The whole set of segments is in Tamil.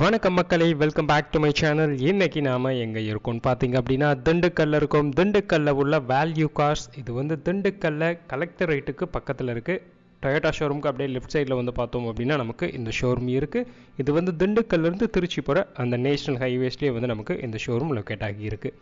வணக்கம் மக்களை welcome back to my channel இன்னைக்கு நாம எங்கே இருக்கோம்னு பார்த்தீங்க அப்படின்னா திண்டுக்கல்ல இருக்கோம். திண்டுக்கல்ல உள்ள வேல்யூ கார்ஸ் இது வந்து திண்டுக்கல்ல கலெக்டர் ரேட்டுக்கு பக்கத்தில் இருக்கு. டொயோட்டா ஷோரூமுக்கு அப்படியே லெஃப்ட் சைடில் வந்து பார்த்தோம் அப்படின்னா நமக்கு இந்த ஷோரூம் இருக்குது இது வந்து திண்டுக்கல்லேருந்து திருச்சி போகிற அந்த நேஷனல் ஹைவேஸ்லேயே வந்து நமக்கு இந்த ஷோரூம் லொக்கேட் ஆகியிருக்கு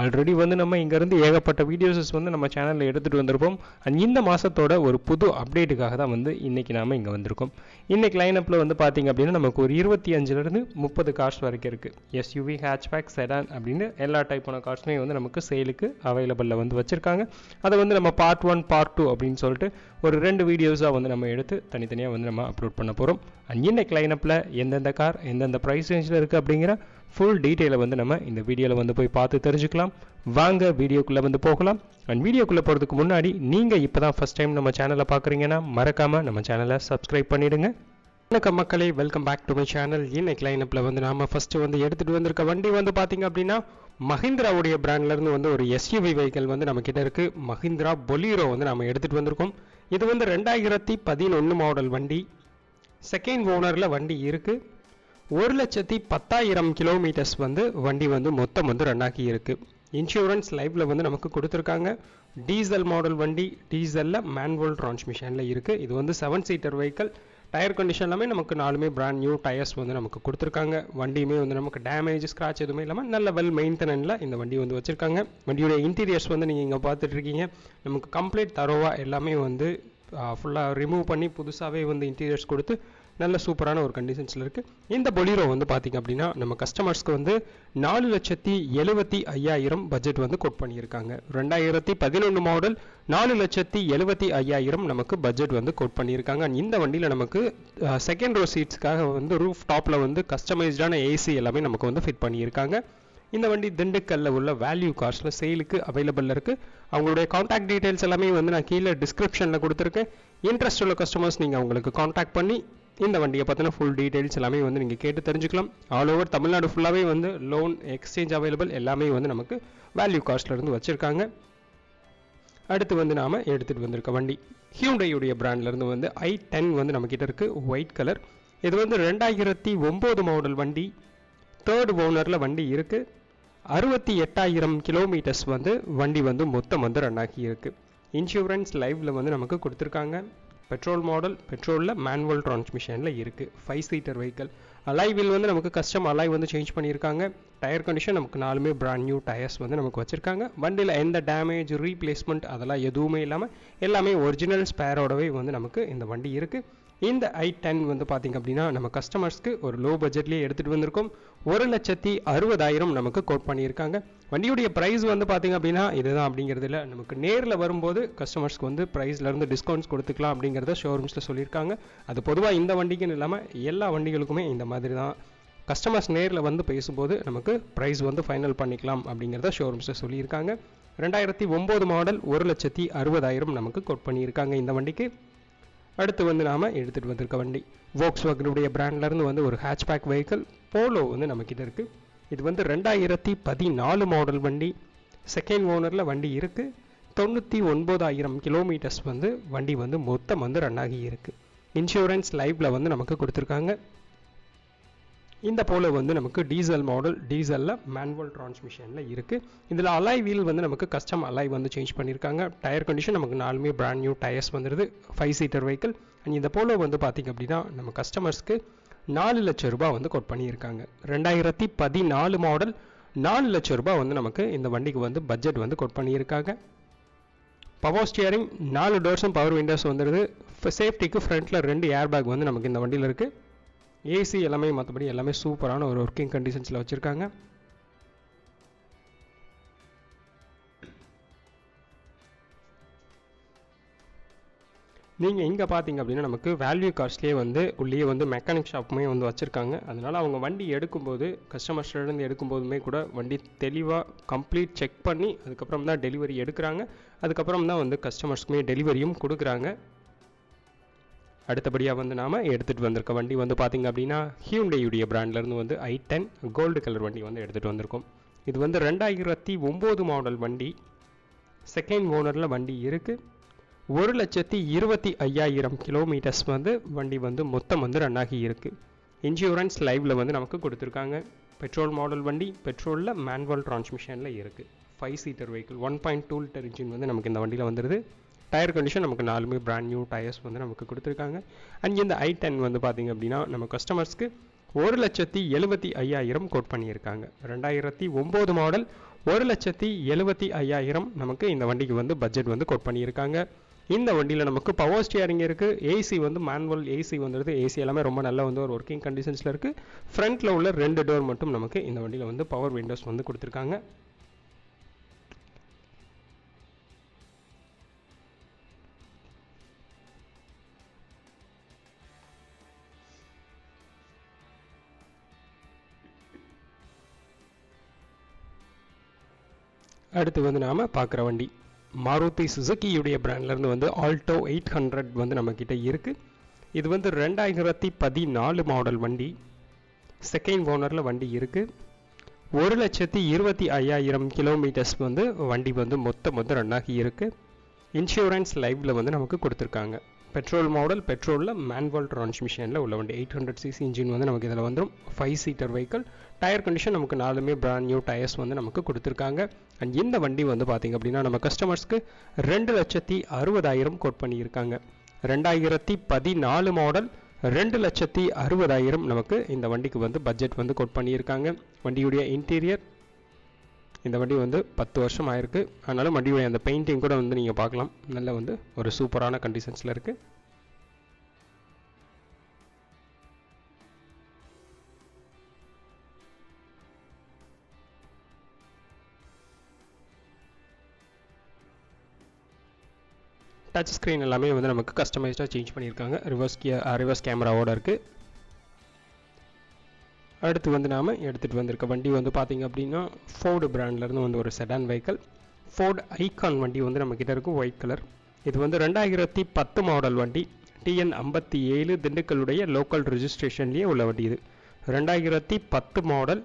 ஆல்ரெடி வந்து நம்ம இங்கேருந்து ஏகப்பட்ட வீடியோஸஸ் வந்து நம்ம சேனலில் எடுத்துகிட்டு வந்திருப்போம். அண்ட் இந்த மாதத்தோட ஒரு புது அப்டேட்டுக்காக தான் வந்து இன்றைக்கி நாம் இங்கே வந்திருக்கோம். இன்றைக்கி லைனப்பில் வந்து பார்த்திங்க அப்படின்னா நமக்கு ஒரு இருபத்தி அஞ்சுலேருந்து முப்பது கார்ஸ் வரைக்கும் இருக்குது எஸ்யூவி ஹேட்ச்பேக் செடான் அப்படின்னு எல்லா டைப்பான கார்ஸுமே வந்து நமக்கு சேலுக்கு அவைலபிளில் வந்து வச்சுருக்காங்க. அதை வந்து நம்ம பார்ட் ஒன் பார்ட் டூ அப்படின்னு சொல்லிட்டு ஒரு ரெண்டு வீடியோஸாக வந்து நம்ம எடுத்து தனித்தனியாக வந்து நம்ம அப்லோட் பண்ண போகிறோம் அண்ட் இன்னைக்கு லைனப்பில் எந்தெந்த கார் எந்தெந்த ப்ரைஸ் ரேஞ்சில் இருக்குது அப்படிங்கிற ஃபுல் டீட்டெயிலை வந்து நம்ம இந்த வீடியோவில் வந்து போய் பார்த்து தெரிஞ்சுக்கலாம். வாங்க வீடியோக்குள்ளே வந்து போகலாம். அண்ட் வீடியோக்குள்ளே போகிறதுக்கு முன்னாடி நீங்கள் இப்போ தான் ஃபஸ்ட் டைம் நம்ம சேனலை பார்க்குறீங்கன்னா மறக்காமல் நம்ம சேனலை சப்ஸ்கிரைப் பண்ணிவிடுங்க வணக்கம் மக்களே welcome back to my channel இன்னைக்கு லைனப்பில் வந்து நாம ஃபஸ்ட்டு வந்து எடுத்துகிட்டு வந்திருக்க வண்டி வந்து பார்த்தீங்க அப்படின்னா மஹிந்திராவுடைய பிராண்ட்லேருந்து வந்து ஒரு எஸ்யூவி வெஹிக்கல் வந்து நம்ம கிட்ட இருக்குது மஹிந்திரா பொலீரோ வந்து நம்ம எடுத்துகிட்டு வந்திருக்கோம். இது வந்து ரெண்டாயிரத்தி பதினொன்று மாடல் வண்டி. செகண்ட் ஓனரில் வண்டி இருக்குது ஒரு லட்சத்தி பத்தாயிரம் கிலோமீட்டர்ஸ் வந்து வண்டி வந்து மொத்தம் வந்து ரன் ஆகி இருக்கு. இன்சூரன்ஸ் லைஃப்பில் வந்து நமக்கு கொடுத்துருக்காங்க. டீசல் மாடல் வண்டி டீசலில் மேன்வல் டிரான்ஸ்மிஷனில் இருக்குது இது வந்து seven seater vehicle tyre condition எல்லாமே நமக்கு நாலுமே பிராண்ட் நியூ டயர்ஸ் வந்து நமக்கு கொடுத்துருக்காங்க. வண்டியுமே வந்து நமக்கு டேமேஜ் ஸ்க்ராட்ச் எதுவுமே இல்லாமல் நல்ல வெல் மெயின்டெனன்ல இந்த வண்டி வந்து வச்சுருக்காங்க. வண்டியோட இன்டீரியர்ஸ் வந்து நீங்கள் இங்கே பார்த்துட்டு இருக்கீங்க நமக்கு கம்ப்ளீட் தரோவா எல்லாமே வந்து ஃபுல்லாக ரிமூவ் பண்ணி புதுசாகவே வந்து இன்டீரியர்ஸ் கொடுத்து நல்ல சூப்பரான ஒரு கண்டிஷன்ஸில் இருக்குது இந்த பொலீரோ வந்து பார்த்திங்க அப்படின்னா நம்ம கஸ்டமர்ஸ்க்கு வந்து நாலு லட்சத்தி எழுபத்தி ஐயாயிரம் பட்ஜெட் வந்து கோட் பண்ணியிருக்காங்க. ரெண்டாயிரத்தி பதினொன்று மாடல் நாலு லட்சத்தி எழுபத்தி ஐயாயிரம் நமக்கு பட்ஜெட் வந்து கோட் பண்ணியிருக்காங்க. இந்த வண்டியில் நமக்கு செகண்ட் ரோ சீட்ஸ்க்காக வந்து ரூஃப் டாப்பில் வந்து கஸ்டமைஸ்டான ஏசி எல்லாமே நமக்கு வந்து ஃபிட் பண்ணியிருக்காங்க. இந்த வண்டி திண்டுக்கல்ல உள்ள வேல்யூ கார்ஸில் சேலுக்கு அவைலபிள் இருக்குது அவங்களுடைய காண்டாக்ட் டீடைல்ஸ் எல்லாமே வந்து நான் கீழே டிஸ்கிரிப்ஷனில் கொடுத்துருக்கேன். இன்ட்ரெஸ்ட் உள்ள கஸ்டமர்ஸ் நீங்கள் அவங்களுக்கு காண்டாக்ட் பண்ணி இந்த வண்டியை பற்றின ஃபுல் டீட்டெயில்ஸ் எல்லாமே வந்து நீங்கள் கேட்டு தெரிஞ்சுக்கலாம். ஆல் ஓவர் தமிழ்நாடு ஃபுல்லாகவே வந்து லோன் எக்ஸ்சேஞ்ச் அவைலபிள் எல்லாமே வந்து நமக்கு வேல்யூ காஸ்ட்லேருந்து வச்சுருக்காங்க. அடுத்து வந்து நாம் எடுத்துகிட்டு வந்திருக்க வண்டி. ஹியூண்டையுடைய பிராண்ட்லேருந்து வந்து ஐ டென் வந்து நம்மக்கிட்ட இருக்குது ஒயிட் கலர் இது வந்து ரெண்டாயிரத்தி ஒம்பது மாடல் வண்டி. தேர்ட் ஓனரில் வண்டி இருக்குது அறுபத்தி எட்டாயிரம் கிலோமீட்டர்ஸ் வந்து வண்டி வந்து மொத்தம் வந்து ரன் ஆகி இருக்குது இன்சூரன்ஸ் லைவில் வந்து நமக்கு கொடுத்துருக்காங்க. பெட்ரோல் மாடல் பெட்ரோலில் மேனுவல் டிரான்ஸ்மிஷனில் இருக்குது ஃபைவ் சீட்டர் வெஹிக்கல் அலைவில் வந்து நமக்கு கஸ்டம் அலாய் வந்து சேஞ்ச் பண்ணியிருக்காங்க. டயர் கண்டிஷன் நமக்கு நாலுமே பிராண்ட் நியூ டயர்ஸ் வந்து நமக்கு வச்சுருக்காங்க. வண்டியில் எந்த டேமேஜ் ரீப்ளேஸ்மெண்ட் அதெல்லாம் எதுவுமே இல்லாமல் எல்லாமே ஒரிஜினல் ஸ்பேரோடவே வந்து நமக்கு இந்த வண்டி இருக்குது இந்த ஐ டென் வந்து பார்த்திங்க அப்படின்னா நம்ம கஸ்டமர்ஸ்க்கு ஒரு லோ பட்ஜெட்லேயே எடுத்துகிட்டு வந்திருக்கோம். ஒரு லட்சத்தி அறுபதாயிரம் நமக்கு கோட் பண்ணியிருக்காங்க. வண்டியுடைய ப்ரைஸ் வந்து பார்த்திங்க அப்படின்னா இதுதான் அப்படிங்கிறது இல்லை. நமக்கு நேரில் வரும்போது கஸ்டமர்ஸ்க்கு வந்து ப்ரைஸ்லேருந்து டிஸ்கவுண்ட்ஸ் கொடுத்துக்கலாம் அப்படிங்கிறத ஷோரூம்ஸில் சொல்லியிருக்காங்க. அது பொதுவாக இந்த வண்டிக்குன்னு இல்லாமல் எல்லா வண்டிகளுக்குமே இந்த மாதிரி தான். கஸ்டமர்ஸ் நேரில் வந்து பேசும்போது நமக்கு ப்ரைஸ் வந்து ஃபைனல் பண்ணிக்கலாம் அப்படிங்கிறத ஷோரூம்ஸில் சொல்லியிருக்காங்க. ரெண்டாயிரத்தி ஒம்பது மாடல் ஒரு லட்சத்தி அறுபதாயிரம் நமக்கு கோட் பண்ணியிருக்காங்க இந்த வண்டிக்கு. அடுத்து வந்து நாம் எடுத்துகிட்டு வந்திருக்க வண்டி. வோக்ஸ் வகனுடைய பிராண்ட்லேருந்து வந்து ஒரு ஹேட்ச்பேக் வெஹிக்கிள் போலோ வந்து நம்மக்கிட்ட இருக்குது இது வந்து ரெண்டாயிரத்தி பதினாலு மாடல் வண்டி. செகண்ட் ஓனரில் வண்டி இருக்குது தொண்ணூற்றி ஒன்பதாயிரம் கிலோமீட்டர்ஸ் வந்து வண்டி வந்து மொத்தம் வந்து ரன் ஆகி இருக்குது இன்சூரன்ஸ் லைவில் வந்து நமக்கு கொடுத்துருக்காங்க. இந்த போல வந்து நமக்கு டீசல் மாடல் டீசலில் மேனுவல் டிரான்ஸ்மிஷனில் இருக்குது இதில் அலாய் வீல் வந்து நமக்கு கஸ்டம் அலாய் வந்து சேஞ்ச் பண்ணியிருக்காங்க டயர் கண்டிஷன் நமக்கு நாலுமே பிராண்ட் நியூ டயர்ஸ் வந்துடுது ஃபைவ் சீட்டர் வெஹிக்கிள் அண்ட் இந்த போல வந்து பார்த்திங்க அப்படின்னா நம்ம கஸ்டமர்ஸ்க்கு நாலு லட்சம் ரூபாய் வந்து கோட் பண்ணியிருக்காங்க. ரெண்டாயிரத்தி பதினாலு மாடல் நாலு லட்சம் ரூபாய் வந்து நமக்கு இந்த வண்டிக்கு வந்து பட்ஜெட் வந்து கோட் பண்ணியிருக்காங்க. பவர் ஸ்டியரிங் நாலு டோர்ஸும் பவர் விண்டோஸ் வந்துடுது சேஃப்டிக்கு ஃப்ரண்ட்டில் ரெண்டு ஏர் பேக் வந்து நமக்கு இந்த வண்டியில் இருக்குது ஏசி எல்லாமே மற்றபடி எல்லாமே சூப்பரான ஒரு ஒர்க்கிங் கண்டிஷன்ஸில் வச்சுருக்காங்க. நீங்கள் இங்கே பார்த்தீங்க அப்படின்னா நமக்கு வேல்யூ காஸ்ட்லேயே வந்து உள்ளேயே வந்து மெக்கானிக் ஷாப்புமே வந்து வச்சுருக்காங்க. அதனால் அவங்க வண்டி எடுக்கும்போது கஸ்டமர்ஸ்லேருந்து எடுக்கும்போதுமே கூட வண்டி தெளிவாக கம்ப்ளீட் செக் பண்ணி அதுக்கப்புறம் தான் டெலிவரி எடுக்கிறாங்க. அதுக்கப்புறம் தான் வந்து கஸ்டமர்ஸ்க்குமே டெலிவரியும் கொடுக்குறாங்க. அடுத்தபடியாக வந்து நாம் எடுத்துகிட்டு வந்திருக்க வண்டி வந்து பார்த்திங்க அப்படின்னா ஹியூண்டையுடைய பிராண்ட்லேருந்து வந்து ஐ டென் கோல்டு கலர் வண்டி வந்து எடுத்துகிட்டு வந்திருக்கோம். இது வந்து ரெண்டாயிரத்தி ஒம்பது மாடல் வண்டி. செகண்ட் ஓனரில் வண்டி இருக்குது ஒரு லட்சத்தி இருபத்தி ஐயாயிரம் கிலோமீட்டர்ஸ் வந்து வண்டி வந்து மொத்தம் வந்து ரன் ஆகி இருக்குது இன்சூரன்ஸ் லைவில் வந்து நமக்கு கொடுத்துருக்காங்க. பெட்ரோல் மாடல் வண்டி பெட்ரோலில் மேனுவல் டிரான்ஸ்மிஷனில் இருக்குது five seater vehicle one point two litre engine வந்து நமக்கு இந்த வண்டியில் வந்துடுது டயர் கண்டிஷன் நமக்கு நாலுமே பிராண்ட் நியூ டயர்ஸ் வந்து நமக்கு கொடுத்துருக்காங்க. அண்ட் இந்த ஐ டென் வந்து பார்த்திங்க அப்படின்னா நம்ம கஸ்டமர்ஸ்க்கு ஒரு லட்சத்தி எழுபத்தி ஐயாயிரம் கோட் பண்ணியிருக்காங்க. ரெண்டாயிரத்தி ஒம்பது மாடல் ஒரு லட்சத்தி எழுபத்தி ஐயாயிரம் நமக்கு இந்த வண்டிக்கு வந்து பட்ஜெட் வந்து கோட் பண்ணியிருக்காங்க. இந்த வண்டியில் நமக்கு பவர் ஸ்டியரிங் இருக்குது ஏசி வந்து மேனுவல் ஏசி வந்துடுது ஏசி எல்லாமே ரொம்ப நல்லா வந்து ஒரு ஒர்க்கிங் கண்டிஷன்ஸில் இருக்குது ஃப்ரண்ட்டில் உள்ள ரெண்டு டோர் மட்டும் நமக்கு இந்த வண்டியில் வந்து பவர் விண்டோஸ் வந்து கொடுத்துருக்காங்க. அடுத்து வந்து நாம் பார்க்குற வண்டி. மாருதி சுசுக்கியுடைய பிராண்ட்லேருந்து வந்து ஆல்டோ எயிட் ஹண்ட்ரட் வந்து நம்மக்கிட்ட இருக்குது இது வந்து ரெண்டாயிரத்தி பதினாலு மாடல் வண்டி. செகண்ட் ஓனரில் வண்டி இருக்குது ஒரு லட்சத்தி இருபத்தி ஐயாயிரம் கிலோமீட்டர்ஸ் வந்து வண்டி வந்து மொத்தம் வந்து ரன் ஆகி இருக்குது இன்சூரன்ஸ் லைவில் வந்து நமக்கு கொடுத்துருக்காங்க. பெட்ரோல் மாடல் பெட்ரோலில் மேனுவல் டிரான்ஸ்மிஷனில் உள்ள வண்டி. எயிட் ஹண்ட்ரட் சிசி இன்ஜின் வந்து நமக்கு இதில் வந்துடும் five seater vehicle tyre condition நமக்கு நாலுமே பிராண்ட் நியூ டயர்ஸ் வந்து நமக்கு கொடுத்துருக்காங்க. அண்ட் இந்த வண்டி வந்து பார்த்திங்க அப்படின்னா நம்ம கஸ்டமர்ஸ்க்கு ரெண்டு லட்சத்தி அறுபதாயிரம் கோட் பண்ணியிருக்காங்க. ரெண்டாயிரத்தி பதினாலு மாடல் ரெண்டு லட்சத்தி அறுபதாயிரம் நமக்கு இந்த வண்டிக்கு வந்து பட்ஜெட் வந்து கோட் பண்ணியிருக்காங்க. வண்டியுடைய இன்டீரியர் இந்த வண்டி வந்து பத்து வருஷம் ஆயிருக்கு. அதனால வண்டியுடைய அந்த பெயிண்டிங் கூட வந்து நீங்கள் பார்க்கலாம். நல்ல வந்து ஒரு சூப்பரான கண்டிஷன்ஸில் இருக்குது டச் ஸ்க்ரீன் எல்லாமே வந்து நமக்கு கஸ்டமைஸ்டாக சேஞ்ச் பண்ணியிருக்காங்க. ரிவர்ஸ் கே ரிவர்ஸ் கேமராவோட இருக்குது அடுத்து வந்து நாம் எடுத்துகிட்டு வந்திருக்க வண்டி வந்து பார்த்திங்க அப்படின்னா ஃபோர்டு பிராண்ட்லேருந்து வந்து ஒரு செடான் வெஹிக்கல் ஃபோர்டு ஐகான் வண்டி வந்து நம்மக்கிட்ட இருக்கும் ஒயிட் கலர் இது வந்து ரெண்டாயிரத்தி பத்து மாடல் வண்டி. டிஎன் ஐம்பத்தி ஏழு திண்டுக்கல்லுடைய லோக்கல் ரிஜிஸ்ட்ரேஷன்லேயே உள்ள வண்டி இது. ரெண்டாயிரத்தி பத்து மாடல்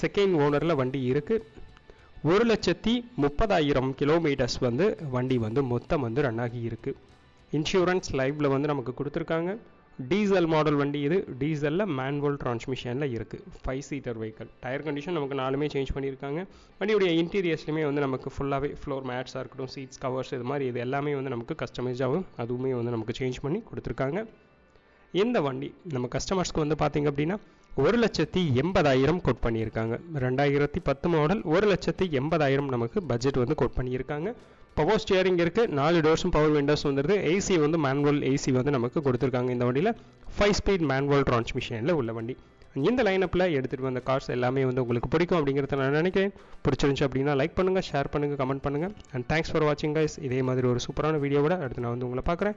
செகண்ட் ஓனரில் வண்டி இருக்குது ஒரு லட்சத்தி முப்பதாயிரம் கிலோமீட்டர்ஸ் வந்து வண்டி வந்து மொத்தம் வந்து ரன் ஆகி இருக்குது இன்சூரன்ஸ் லைவில் வந்து நமக்கு கொடுத்துருக்காங்க. டீசல் மாடல் வண்டி இது. டீசலில் மேன்வல் டிரான்ஸ்மிஷனில் இருக்குது five seater vehicle tyre condition நமக்கு நாலுமே சேஞ்ச் பண்ணியிருக்காங்க வண்டியுடைய இன்டீரியர்ஸ்லையுமே வந்து நமக்கு ஃபுல்லாகவே ஃப்ளோர் மேட்ஸாக இருக்கட்டும் சீட்ஸ் கவர்ஸ் இது மாதிரி இது எல்லாமே வந்து நமக்கு கஸ்டமைஸாகவும் அதுவுமே வந்து நமக்கு சேஞ்ச் பண்ணி கொடுத்துருக்காங்க. இந்த வண்டி நம்ம கஸ்டமர்ஸ்க்கு வந்து பார்த்திங்க அப்படின்னா ஒரு லட்சத்தி எண்பதாயிரம் கோட் பண்ணியிருக்காங்க. ரெண்டாயிரத்தி பத்து மாடல் ஒரு லட்சத்தி எண்பதாயிரம் நமக்கு பட்ஜெட் வந்து கோட் பண்ணியிருக்காங்க. பவர் ஸ்டியரிங் இருக்குது நாலு டோர்ஸும் பவர் விண்டோஸ் வந்துடுது ஏசி வந்து மேனுவல் ஏசி வந்து நமக்கு கொடுத்துருக்காங்க இந்த வண்டியில். ஃபைவ் ஸ்பீட் மேனுவல் டிரான்ஸ்மிஷனில் உள்ள வண்டி. இந்த லைனப்பில் எடுத்துகிட்டு வந்த கார்ஸ் எல்லாமே வந்து உங்களுக்கு பிடிக்கும் அப்படிங்கிறத நான் நினைக்கிறேன். பிடிச்சிருந்துச்சு அப்படின்னா லைக் பண்ணுங்கள் ஷேர் பண்ணுங்கள் கமெண்ட் பண்ணுங்கள் அண்ட் தேங்க்ஸ் ஃபார் வாட்சிங் கைஸ் இதே மாதிரி ஒரு சூப்பரான வீடியோவோட அடுத்து நான் வந்து உங்களை பார்க்குறேன்.